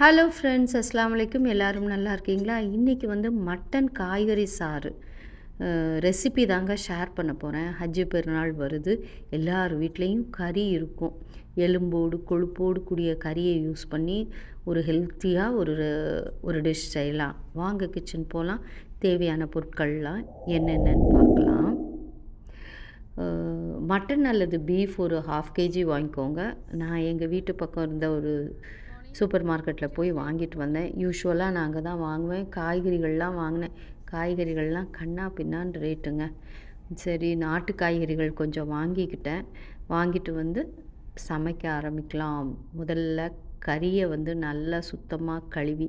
Hello friends அஸ்லாம் வலைக்கும் எல்லோரும் நல்லா இருக்கீங்களா? இன்றைக்கி வந்து மட்டன் காய்கறி சாறு. ரெசிபி தாங்க ஷேர் பண்ண போகிறேன் ஹஜ்ஜு பெருநாள் வருது. எல்லார் வீட்லேயும் கறி இருக்கும். எலும்போடு கொழுப்போடு கூடிய கறியை யூஸ் பண்ணி ஒரு ஹெல்த்தியாக ஒரு ஒரு டிஷ் செய்யலாம். வாங்க கிச்சன் போகலாம் தேவையான பொருட்கள்லாம் என்னென்னு பார்க்கலாம். மட்டன் அல்லது பீஃப் ஒரு ஹாஃப் கேஜி வாங்கிக்கோங்க. நான் எங்கள் வீட்டு பக்கம் இருந்த ஒரு சூப்பர் மார்க்கெட்டில் போய் வாங்கிட்டு வந்தேன். யூஸ்வலாக நாங்கள் தான் வாங்குவேன். காய்கறிகள்லாம் வாங்கினேன். காய்கறிகள்லாம் கண்ணா பின்னான்னு ரேட்டுங்க. சரி நாட்டு காய்கறிகள் கொஞ்சம் வாங்கிக்கிட்டேன். வாங்கிட்டு வந்து சமைக்க ஆரம்பிக்கலாம். முதல்ல கறியை வந்து நல்லா சுத்தமாக கழுவி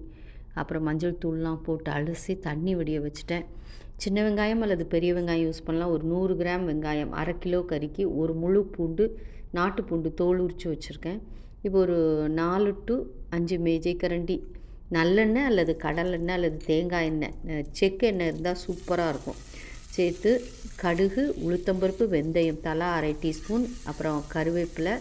அப்புறம் மஞ்சள் தூள்லாம் போட்டு அலசி தண்ணி வடிய வச்சுட்டேன். சின்ன வெங்காயம் அல்லது பெரிய வெங்காயம் யூஸ் பண்ணலாம். ஒரு நூறு கிராம் வெங்காயம் அரை கிலோ கறிக்கு ஒரு முழு பூண்டு நாட்டு பூண்டு தோல் உரித்து வச்சுருக்கேன். இப்போ ஒரு நாலு டு அஞ்சு மேஜை கரண்டி நல்லெண்ணெய் அல்லது கடலெண்ணெய் அல்லது தேங்காய் எண்ணெய் செக்கு எண்ணெய் இருந்தால் சூப்பராக இருக்கும். சேர்த்து கடுகு உளுத்தம்பருப்பு வெந்தயம் தலா அரை டீஸ்பூன் அப்புறம் கருவேப்பிலை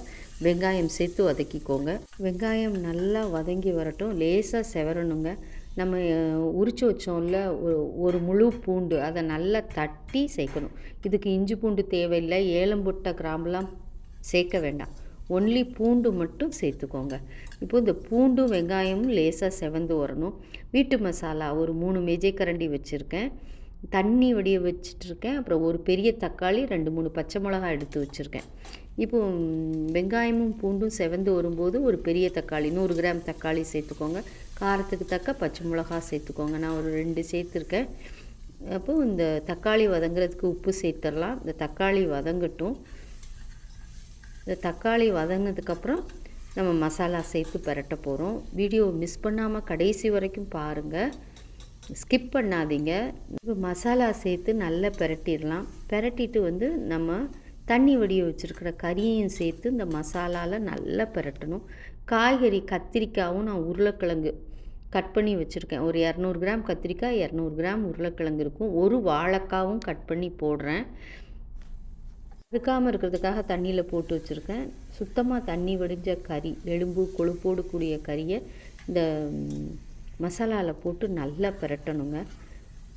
வெங்காயம் சேர்த்து வதக்கிக்கோங்க. வெங்காயம் நல்லா வதங்கி வரட்டும் லேசாக செவரணுங்க. நம்ம உரிச்சு வச்சோம்ல ஒரு முழு பூண்டு அதை நல்லா தட்டி சேர்க்கணும். இதுக்கு இஞ்சி பூண்டு தேவையில்லை ஏலம்பொட்டை கிராம்பெலாம் சேர்க்க வேண்டாம். ஒன்லி பூண்டு மட்டும் சேர்த்துக்கோங்க. இப்போ இந்த பூண்டும் வெங்காயமும் லேசாக செவந்து வரணும். வீட்டு மசாலா ஒரு மூணு மேஜை கரண்டி வச்சுருக்கேன். தண்ணி வடிய வச்சிட்ருக்கேன். அப்புறம் ஒரு பெரிய தக்காளி ரெண்டு மூணு பச்சை மிளகா எடுத்து வச்சுருக்கேன். இப்போ வெங்காயமும் பூண்டும் செவந்து வரும்போது ஒரு பெரிய தக்காளி நூறு கிராம் தக்காளி சேர்த்துக்கோங்க. காரத்துக்கு தக்க பச்சை மிளகா சேர்த்துக்கோங்க. நான் ஒரு ரெண்டு சேர்த்துருக்கேன். அப்போது இந்த தக்காளி வதங்குறதுக்கு உப்பு சேர்த்துடலாம். இந்த தக்காளி வதங்கட்டும். இந்த தக்காளி வதங்கினதுக்கப்புறம் நம்ம மசாலா சேர்த்து பரட்ட போகிறோம் வீடியோ மிஸ் பண்ணாமல் கடைசி வரைக்கும் பாருங்கள் ஸ்கிப் பண்ணாதீங்க. இப்போ மசாலா சேர்த்து நல்லா பெரட்டிடலாம். பெரட்டிட்டு வந்து நம்ம தண்ணி வடிய வச்சுருக்கிற கறியையும் சேர்த்து இந்த மசாலாவில் நல்லா பெரட்டணும். காய்கறி கத்திரிக்காயும் நான் உருளைக்கிழங்கு கட் பண்ணி வச்சுருக்கேன். ஒரு இரநூறு கிராம் கத்திரிக்காய் இரநூறு கிராம் உருளைக்கிழங்கு இருக்கும். ஒரு வாழைக்காவும் கட் பண்ணி போடுறேன். இருக்காமல் இருக்கிறதுக்காக தண்ணியில் போட்டு வச்சுருக்கேன். சுத்தமாக தண்ணி வடிஞ்ச கறி எலும்பு கொழுப்போடு கூடிய கறியை இந்த மசாலாவில் போட்டு நல்லா பிரட்டணுங்க.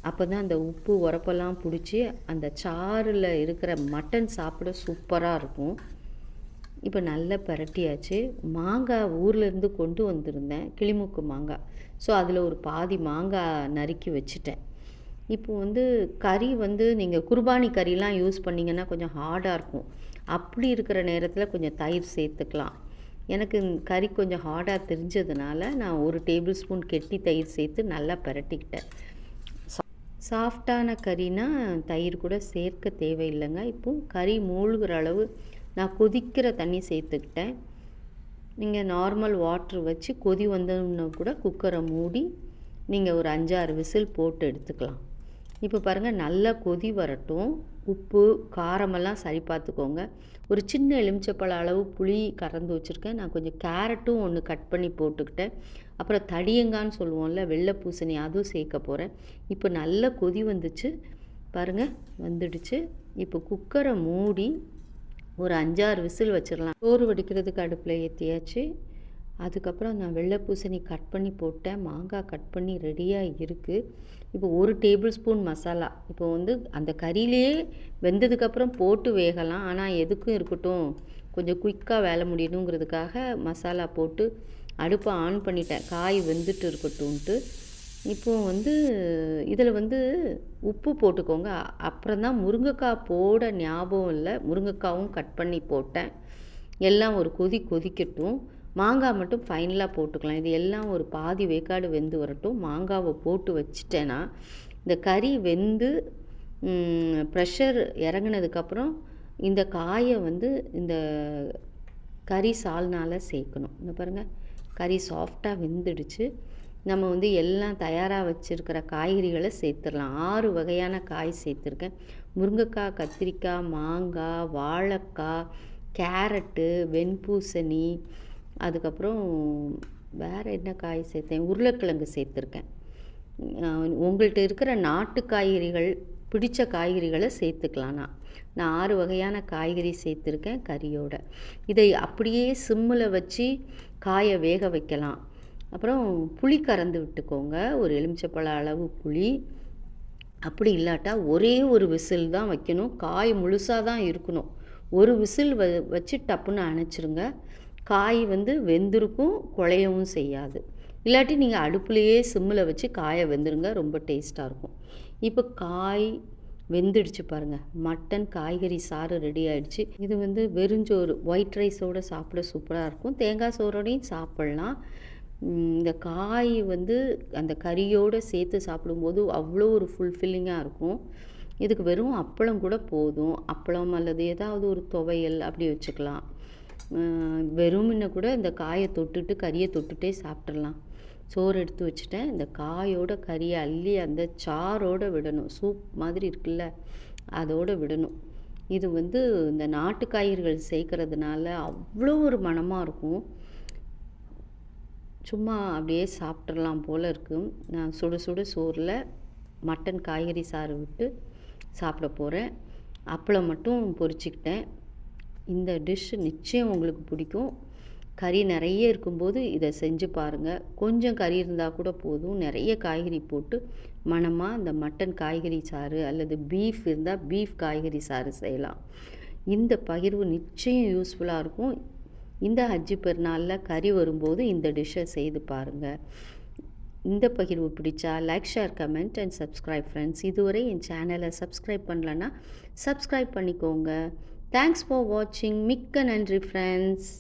அப்போ தான் அந்த உப்பு உரப்பெல்லாம் பிடிச்சி அந்த சாறில் இருக்கிற மட்டன் சாப்பிட சூப்பராக இருக்கும். இப்போ நல்லா பரட்டியாச்சு. மாங்காய் ஊர்லேருந்து கொண்டு வந்திருந்தேன். கிளிமுக்கு மாங்காய் ஸோ அதில் ஒரு பாதி மாங்காய் நறுக்கி வச்சுட்டேன். இப்போ வந்து கறி வந்து நீங்கள் குர்பானி கறிலாம் யூஸ் பண்ணிங்கன்னா கொஞ்சம் ஹார்டாக இருக்கும். அப்படி இருக்கிற நேரத்தில் கொஞ்சம் தயிர் சேர்த்துக்கலாம். எனக்கு கறி கொஞ்சம் ஹார்டாக தெரிஞ்சதுனால நான் ஒரு டேபிள் ஸ்பூன் கெட்டி தயிர் சேர்த்து நல்லா பரட்டிக்கிட்டேன். சாஃப்டான கறினா தயிர் கூட சேர்க்க தேவையில்லைங்க. இப்போ கறி மூழ்கிற அளவு நான் கொதிக்கிற தண்ணி சேர்த்துக்கிட்டேன். நீங்கள் நார்மல் வாட்ரு வச்சு கொதி வந்தோம்னா கூட குக்கரை மூடி நீங்கள் ஒரு அஞ்சாறு விசில் போட்டு எடுத்துக்கலாம். இப்போ பாருங்கள் நல்லா கொதி வரட்டும். உப்பு காரமெல்லாம் சரி பார்த்துக்கோங்க. ஒரு சின்ன எலுமிச்சப்பழ அளவு புளி கறந்து வச்சுருக்கேன். நான் கொஞ்சம் கேரட்டும் ஒன்று கட் பண்ணி போட்டுக்கிட்டேன். அப்புறம் தடியங்கான்னு சொல்லுவோம்ல வெள்ளை பூசணி அதுவும் சேர்க்க போகிறேன் இப்போ நல்லா கொதி வந்துச்சு. பாருங்கள் வந்துடுச்சு. இப்போ குக்கரை மூடி ஒரு அஞ்சாறு விசில் வச்சிடலாம். சோறு வடிக்கிறதுக்கு அடுப்பில் ஏற்றியாச்சு அதுக்கப்புறம் நான் வெள்ளை பூசணி கட் பண்ணி போட்டேன். மாங்காய் கட் பண்ணி ரெடியாக இருக்குது இப்போ ஒரு டேபிள் ஸ்பூன் மசாலா. இப்போ வந்து அந்த கறியிலே வெந்ததுக்கப்புறம் போட்டு வேகலாம். ஆனால் எதுக்கும் இருக்கட்டும் கொஞ்சம் குயிக்காக வேலை முடியணுங்கிறதுக்காக மசாலா போட்டு அடுப்பை ஆன் பண்ணிட்டேன். காய் வெந்துட்டு இருக்கட்டும்ன்ட்டு இப்போ வந்து இதில் வந்து உப்பு போட்டுக்கோங்க. அப்புறம் தான் முருங்கைக்காய் போட ஞாபகம் இல்லை. முருங்கைக்காவும் கட் பண்ணி போட்டேன். எல்லாம் ஒரு கொதி கொதிக்கட்டும். மாங்காய் மட்டும் ஃபைனலாக போட்டுக்கலாம். இது எல்லாம் ஒரு பாதி வேக்காடு வெந்து வரட்டும். மாங்காவை போட்டு வச்சிட்டேன்னா இந்த கறி வெந்து ப்ரெஷர் இறங்கினதுக்கப்புறம் இந்த காயை வந்து இந்த கறி சால்னால் சேர்க்கணும். இந்த பாருங்கள் கறி சாஃப்டாக வெந்துடுச்சு. நம்ம வந்து எல்லாம் தயாராக வச்சுருக்கிற காய்கறிகளை சேர்த்துடலாம். ஆறு வகையான காய் சேர்த்துருக்கேன். முருங்கைக்காய் கத்திரிக்காய் மாங்காய் வாழைக்காய் கேரட்டு வெண்பூசணி அதுக்கப்புறம் வேறு என்ன காய் சேர்த்தேன்? உருளைக்கிழங்கு சேர்த்துருக்கேன். உங்கள்கிட்ட இருக்கிற நாட்டு காய்கறிகள் பிடிச்ச காய்கறிகளை சேர்த்துக்கலாம் நான். நான் ஆறு வகையான காய்கறி சேர்த்துருக்கேன் கறியோட. இதை அப்படியே சிம்மில் வச்சு காயை வேக வைக்கலாம். அப்புறம் புளி கறந்து விட்டுக்கோங்க. ஒரு எலுமிச்சப்பழ அளவு புளி. அப்படி இல்லாட்டா ஒரே ஒரு விசில் தான் வைக்கணும். காய் முழுசாக தான் இருக்கணும். ஒரு விசில் வ வச்சு டப்புன்னு அணைச்சிருங்க. காய் வந்து வெந்திருக்கும் குழையவும் செய்யாது. இல்லாட்டி நீங்கள் அடுப்புலையே சிம்மில் வச்சு காயை வெந்துருங்க ரொம்ப டேஸ்ட்டாக இருக்கும். இப்போ காய் வெந்துடுச்சு பாருங்கள் மட்டன் காய்கறி சாறு ரெடி ஆகிடுச்சு இது வந்து வெறுஞ்சோறு ஒயிட் ரைஸோடு சாப்பிட சூப்பராக இருக்கும். தேங்காய் சோறோடையும் சாப்பிட்லாம். இந்த காய் வந்து அந்த கறியோடு சேர்த்து சாப்பிடும்போது அவ்வளோ ஒரு ஃபுல்ஃபில்லிங்காக இருக்கும். இதுக்கு வெறும் அப்பளம் கூட போதும். அப்பளம் அல்லது ஏதாவது ஒரு துவையல் அப்படி வச்சுக்கலாம். வெறும்னு கூட இந்த காயை தொட்டுட்டு கறியை தொட்டுட்டே சாப்பிட்றலாம் சோறு எடுத்து வச்சுட்டேன். இந்த காயோட கறியை அள்ளி அந்த சாரோட விடணும். சூப் மாதிரி இருக்குல்ல அதோட விடணும். இது வந்து இந்த நாட்டு காய்கறிகள் சேர்க்கறதுனால அவ்வளோ ஒரு மனமாக இருக்கும். சும்மா அப்படியே சாப்பிட்றலாம் போல் இருக்கும் நான் சுட சுட சோறில் மட்டன் காய்கறி சாறு விட்டு சாப்பிட போகிறேன் அப்பளம் மட்டும் பொரிச்சுக்கிட்டேன். இந்த டிஷ் நிச்சயம் உங்களுக்கு பிடிக்கும். கறி நிறைய இருக்கும்போது இதை செஞ்சு பாருங்கள் கொஞ்சம் கறி இருந்தால் கூட போதும். நிறைய காய்கறி போட்டு மணமாக இந்த மட்டன் காய்கறி சாறு அல்லது பீஃப் இருந்தால் பீஃப் காய்கறி சாறு செய்யலாம். இந்த பகிர்வு நிச்சயம் யூஸ்ஃபுல்லாக இருக்கும். இந்த ஹஜ்ஜி பெருநாளில் கறி வரும்போது இந்த டிஷ்ஷை செய்து பாருங்கள் இந்த பகிர்வு பிடிச்சா like share comment and subscribe friends இதுவரை என் சேனலை சப்ஸ்கிரைப் பண்ணலன்னா சப்ஸ்கிரைப் பண்ணிக்கோங்க. தேங்க்ஸ் ஃபார் வாட்சிங் மிக்க நன்றி ஃப்ரெண்ட்ஸ்